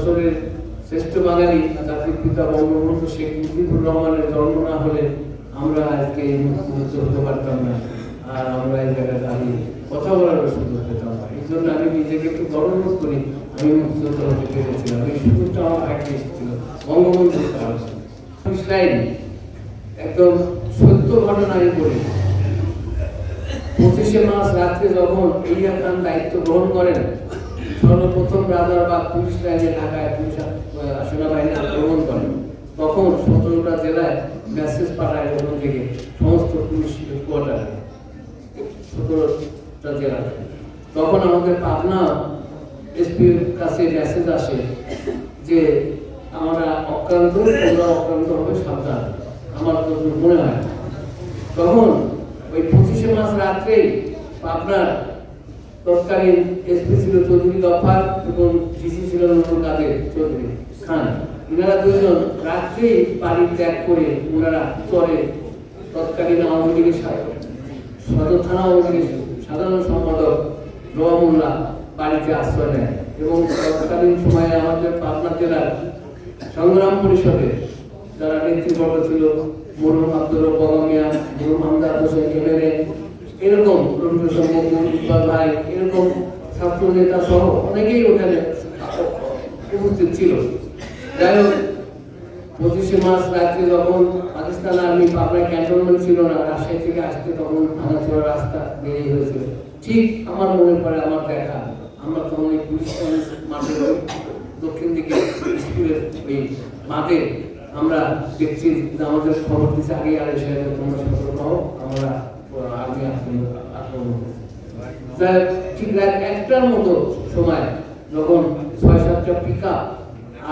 বছরের শ্রেষ্ঠ বাঙালি জাতির পিতা বঙ্গবন্ধু শেখ মুজিবুর রহমানের জন্ম না হলে আমরা আজকে এই মুক্ত হতে পারতাম না। আর আমরা এই জায়গায় দাঁড়িয়ে কথা বলার সুযোগ পেতাম না। এই জন্য আমি নিজেকে একটু গর্ববোধ করি, আমি মুক্তিযোদ্ধা হতে পেরেছিলাম। এই সুযোগটা আমার ভাগ্যে এসেছিল। বঙ্গবন্ধুর কারণে ইসলাইন একদম সত্য ঘটনায় পড়ে পঁচিশে মাস রাত্রে যখন ইলিয়া খান দায়িত্ব গ্রহণ করেন সর্বপ্রথম রাজারবাগ পুলিশ লাইনে ঢাকায় পুলিশ সেনাবাহিনী আক্রমণ করেন তখন সতেরোটা জেলায় মেসেজ পাঠায় ওখান থেকে সমস্ত পুলিশ হেডকোয়ার্টারে সতেরোটা জেলাতে তখন আমাদের পাবনা এসপির কাছে মেসেজ আসে যে, আমরা অক্রান্ত তোমরা অক্রান্ত হবে সাবধান। আমার মনে হয়। তখন ওই পঁচিশে মাস রাত্রেই পাবনার তৎকালীন এসপি ছিল চৌধুরী গফার এবং ডিসি ছিল নুরুল কাদের চৌধুরী খান। এনারা দুজন রাত্রেই বাড়ি ত্যাগ করে ওনারা চরে তৎকালীন আওয়ামী লীগের সা- সদর থানা আওয়ামী লীগের সাধারণ সম্পাদক রোয়া মোল্লা বাড়িতে আশ্রয় নেয় এবং তৎকালীন সময়ে আমাদের পাবনা জেলার সংগ্রাম পরিষদের যারা নেতৃবর্গ ছিল মরুম আব্দুল বগমিয়া মরুম আমদাদ হোসেন এমএলএ এরকম ভাই, এরকম ছাত্র নেতা সহ অনেকেই ওখানে উপস্থিত ছিল। যাই হোক, পঁচিশে মার্চ রাত্রে যখন পাকিস্তান আর্মি পাবনায় ক্যান্টনমেন্ট ছিল না, রাজশাহী থেকে আসতে তখন ভাঙাচোরা রাস্তা বেরিয়ে হয়েছিল। ঠিক আমার মনে পড়ে আমার দেখা। আমরা তখন এই পুলিশ কলেজ মাঠে দক্ষিণ দিকে স্কুলের ওই মাঠে আমরা দেখছি আমাদের খবর দিচ্ছে আগে আড়াই সাহেব তোমরা সতর্ক হও, আমরা আর্মি আক্রমণ আক্রমণ করছি। হোক, ঠিক রাত একটার মতো সময় যখন ছয় সাতটা পিক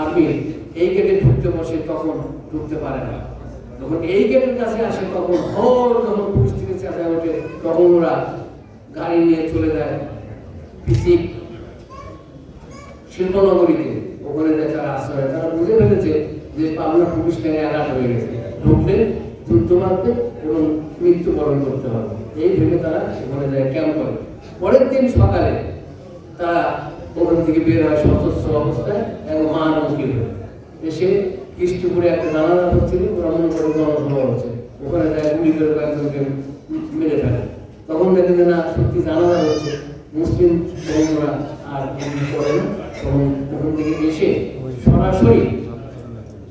আপ এই গেটে ঢুকতে বসে তখন ঢুকতে পারে না। যখন এই গেটের কাছে আসে তখন হর যখন পুলিশ থেকে চেঁচায় ওঠে তখন ওরা গাড়ি নিয়ে চলে যায় পিসি শিল্পনগরীতে ওখানে তারা আশ্রয় তারা বুঝে ফেলেছে যে পাবনা পুলিশ ট্রেনে অ্যালার্ট হয়ে গেছে। ঢুকলে যুদ্ধ মারতে এবং মৃত্যুবরণ করতে হবে। এই ভেবে তারা ওখানে যায় ক্যাম্প করে। পরের দিন সকালে তারা ওখান থেকে বের হয় সশস্ত্র অবস্থায় এবং মহানমুখী হয়ে। এসে কৃষ্ণপুরে একটা জানাজা হচ্ছিল মনে করে জনসভা হচ্ছে। ওখানে যায় গুলি করে কয়েকজনকে মেরে ফেলে। তখন দেখে যে না, সত্যি জানাজা হচ্ছে। মুসলিম বন্ধুরা আর করে না। তখন ওখান থেকে এসে সরাসরি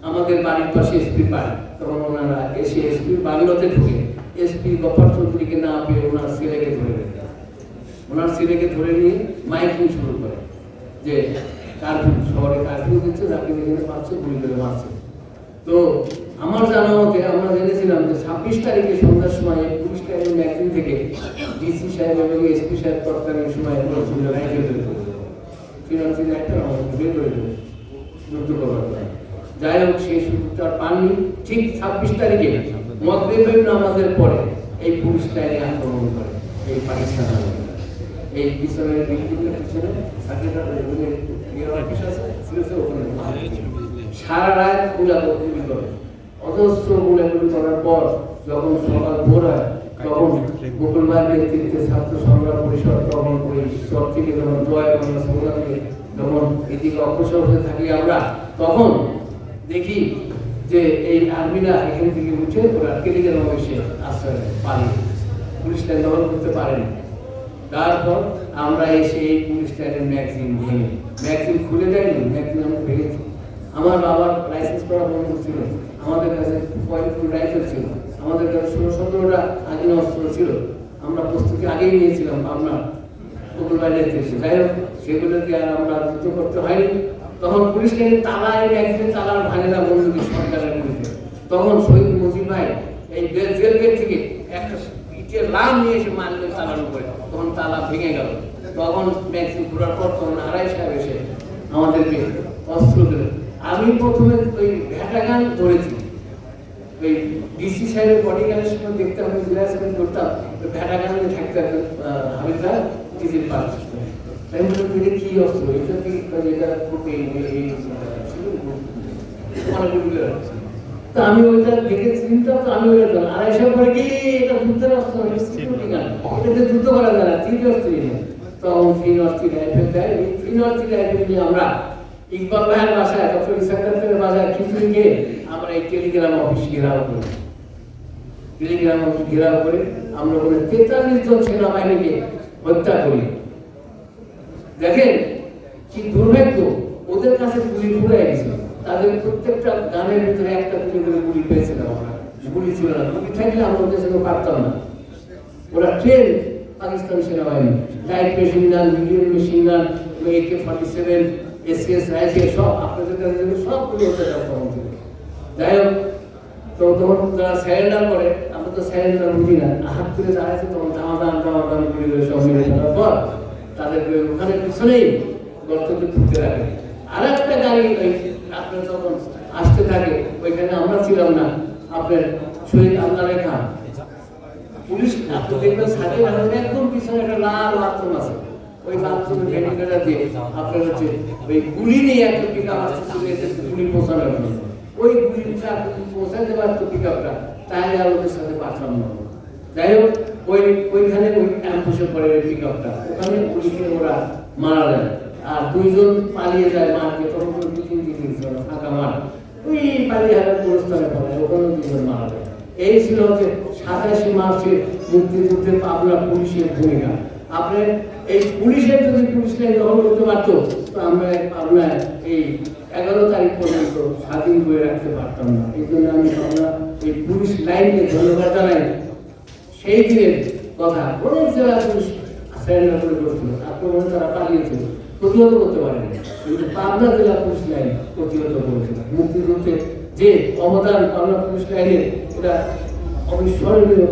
আমাদের বাড়ির পাশে এসপি বাড়ি তখন ওনারা এসে এসপি বাংলাতে ঢুকে। এসপি গফার চৌধুরীকে না পেয়ে ওনার ছেলেকে ধরে নেয় ওনার ছেলেকে ধরে নিয়ে মাইকিং শুরু করে যে কার্ফিউ, শহরে কার্ফিউ দিচ্ছে, যাকে যেখানে পাচ্ছে গুলি করে মারছে। তো আমার জানা মতে আমরা জেনেছিলাম যে ছাব্বিশ তারিখে সন্ধ্যার সময় পুলিশ টাইমের ম্যাগজিন থেকে ডিসি সাহেব এবং এসপি সাহেব তৎকালীন সময় বলছিল রাইফেল বের করে দেবো। ফিনান্সিয়াল একটা আমাদের বের করে দেবো। যুদ্ধ জন্য। যাই হোক সেই সুযোগটা পাননি। ঠিক ছাব্বিশ তারিখে মগরিবের নামাজের পরে এই পুলিশ লাইনে আক্রমণ করে এই পাকিস্তান। এই পিছনের বিল্ডিংয়ের পিছনে সারা রাত গুলাগুলি করে। অজস্র গুলাগুলি করার পর যখন সকাল ভোর হয়, তখন গোকুলবার নেতৃত্বে ছাত্র সংগ্রাম পরিষদ তখন ওই চর থেকে যখন জয় বাংলা যখন এদিকে অগ্রসর হতে থাকি আমরা, তখন দেখি যে এই আর্মিরা এখান থেকে উঠে ওরা কেলিগের অফিসে আশ্রয় পালিয়ে পুলিশ লাইন দখল করতে পারেনি। তারপর আমরা এসে এই পুলিশ লাইনের ম্যাগজিন ভেঙে, ম্যাগজিন খুলে দেয়নি, ম্যাগজিন আমরা ভেঙেছি। আমার বাবার লাইসেন্স করা বন্ধ ছিল, আমাদের কাছে পয়েন্ট রাইফেল ছিল, আমাদের কাছে ষোলো সতেরোটা আগুন অস্ত্র ছিল। আমরা প্রস্তুতি আগেই নিয়েছিলাম, আপনার ওগুলো বাইরে যাই হোক, সেগুলোকে আর আমরা যুদ্ধ করতে হয়নি। তখন পুলিশ লাইনের তালা এই ম্যাগজিনের তালা আর ভাঙে না বন্ধুকে সরকারের গুলিতে তখন শহীদ মুজিব ভাই এই জেল জেল গেট থেকে একটা ইটের লাম নিয়ে এসে মারলেন তালার উপরে। তখন তালা ভেঙে গেল। তখন ম্যাক্সিম ঘোরার পর তখন আড়াই সাহেব এসে আমাদেরকে অস্ত্র দিলেন। আমি প্রথমে ওই ভেটা গান ধরেছি। ওই ডিসি সাহেবের বডি গানের সময় দেখতে আমি রিহার্সাল করতাম, ওই ভেটা গানে থাকতে একটা হাবিলদার ডিজির পাশ। তাই বললাম এটা কি অস্ত্র এটা কি এটা খুব এই এই- এই ছিল অনেকগুলো তো আমি ওইটা দেখে চিন্তা তো আমি ওইটা জানি আড়াইশো করে কি এটা যুদ্ধের অস্ত্র এটা সিকিউরিটি গান এটাতে যুদ্ধ করা যায় না তিন অস্ত্র তখন তিন অস্ত্র রাইফেল দেয় এই তিন অস্ত্র রাইফেল নিয়ে আমরা ইকবাল ভাইয়ের বাসায় ডক্টর ইসাকাতের বাসায় খিচুড়ি খেয়ে আমরা এই টেলিগ্রাম অফিস ঘেরাও করি। টেলিগ্রাম অফিস ঘেরাও করে আমরা ওখানে তেতাল্লিশ জন সেনাবাহিনীকে হত্যা করি। দেখেন কি দুর্ভাগ্য ওদের কাছে গুলি ঘুরে গেছে। তাদের প্রত্যেকটা গানের ভিতরে একটা গুলি করে গুলি পেয়েছিলাম আমরা গুলি ছিল না। গুলি থাকলে আমরা ওদের সঙ্গে পারতাম না। ওরা ট্রেন পাকিস্তান সেনাবাহিনী। Light machine gun medium machine gun AK forty seven SS rifle সব আপনাদের কাছে সবগুলো ওদের ছিল যাই হোক, তো তখন তারা স্যারেন্ডার করে, আমরা তো স্যারেন্ডার বুঝি না। হাত তুলে দাঁড়াইছে তখন দামাদান দামাদান করে করে সব মিলে পর তাদেরকে ওখানে পিছনেই গর্ততে ঢুকতে রাখে আর একটা গাড়ি আপনার তখন আসতে থাকে, ওইখানে আমরা ছিলাম না, আপনার শহীদ রেখা পুলিশ দেখবেন একদম পিছনে একটা লাল বাথরুম আছে। ওই বাথরুমের ভেন্টিলেটার দিয়ে আপনার হচ্ছে ওই গুলি নিয়ে একটা পিক আপ আসতে চলে এসেছে গুলি জন্য। ওই যদি পৌঁছাতে পারতো পিক আপটা তাহলে আর ওদের সাথে পাঠানো না। যাই হোক ওই, ওইখানে ওই অ্যাম্বুসে পড়ে পিক আপটা ওখানে খেয়ে ওরা মারা যায়। আর দুইজন পালিয়ে যায় মারকে তখন কোনো টিফিন টিফিন ফাঁকা মাঠ। ওই পালিয়ে হাজার পুরস্কারে পড়ে, ওখানেও দুজন মারা যায়। এই ছিল হচ্ছে সাতাশি মার্চের মুক্তিযুদ্ধের পাবনা পুলিশের ভূমিকা। আপনার এই পুলিশের যদি পুলিশ লাইন দখল করতে পারতো, তো আমরা পাবনায় এই এগারো তারিখ পর্যন্ত স্বাধীন করে রাখতে পারতাম না। এই জন্য আমি পাবনা এই পুলিশ লাইনকে ধন্যবাদ জানাই। সেই দিনের কথা অনেক জেলা পুলিশ করে করছিল তারা পালিয়েছিল প্রতিহত করতে পারেনি। কিন্তু পাবনা জেলা পুলিশ লাইন প্রতিহত করেছিল মুক্তিযুদ্ধে যে, অবদান পাবনা পুলিশ লাইনের এটা অবিস্মরণীয়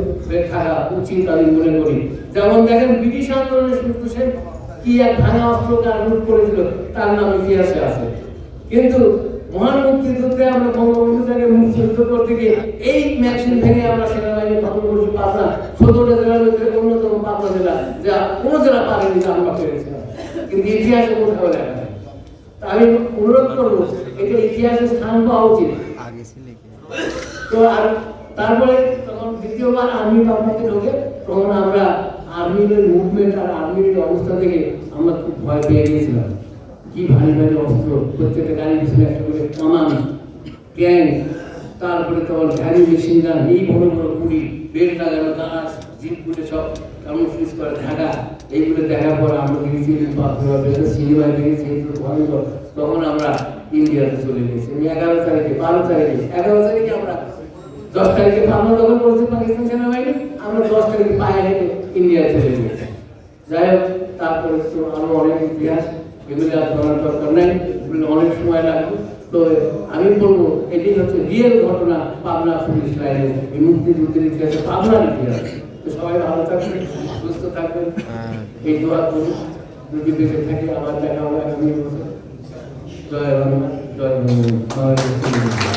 থাকা উচিত আমি মনে করি। যেমন দেখেন, ব্রিটিশ আন্দোলনের শুরু সেন কি এক ভাঙা করেছিল, তার নাম ইতিহাসে আছে। কিন্তু মহান মুক্তিযুদ্ধে আমরা বঙ্গবন্ধু থেকে মুক্তিযুদ্ধ করতে গিয়ে এই ম্যাক্সিম থেকে আমরা সেনাবাহিনী ফটো করছি পাবনা। সতেরোটা জেলার ভিতরে অন্যতম পাবনা জেলা। যা কোনো জেলা পারেনি তা আমরা পেরেছিলাম। কিন্তু ইতিহাসে কোথাও দেখা যায়। আমি অনুরোধ করব এটা ইতিহাসে স্থান পাওয়া উচিত। তো আর তারপরে তখন দ্বিতীয়বার আর্মি পাবনাতে ঢোকে তখন আমরা আর্মিদের মুভমেন্ট আর আর্মির অবস্থা থেকে আমরা খুব ভয় পেয়ে গিয়েছিলাম। কি ভারী ভারী অস্ত্র? প্রত্যেকটা গাড়ির পিছনে একটা করে কামান ট্যাঙ্ক তারপরে তখন ভ্যালি মেশিন গান, এই বড় বড় গুলি বেল্ট লাগানো গাছ, জিপগুলো সব কামুফিজ করে ঢাকা। এইগুলো দেখার পর আমরা দেখেছি সিনেমায় দেখেছি, এগুলো ভয়ঙ্কর। তখন আমরা ইন্ডিয়াতে চলে গেছি। এগারো তারিখে, বারো তারিখে, এগারো তারিখে আমরা দশ তারিখে আমরা দখল করেছি পাকিস্তান সেনাবাহিনী। আমরা দশ তারিখে পায়ে হেঁটে ইন্ডিয়ায় চলে গেছি। যাই হোক, তারপরে তো আরও অনেক ইতিহাস। এগুলো আর বলার দরকার নেই এগুলো অনেক সময় লাগবে। তো আমি বলব এটি হচ্ছে রিয়েল ঘটনা পাবনা পুলিশ লাইনের এই মুক্তিযুদ্ধের ইতিহাসে পাবনার ইতিহাস। তো সবাই ভালো থাকবেন সুস্থ থাকবেন। এই দোয়া করুন। যদি বেঁচে থাকি আবার দেখা হবে আগামী বছর। জয় বাংলা। জয় বাংলা।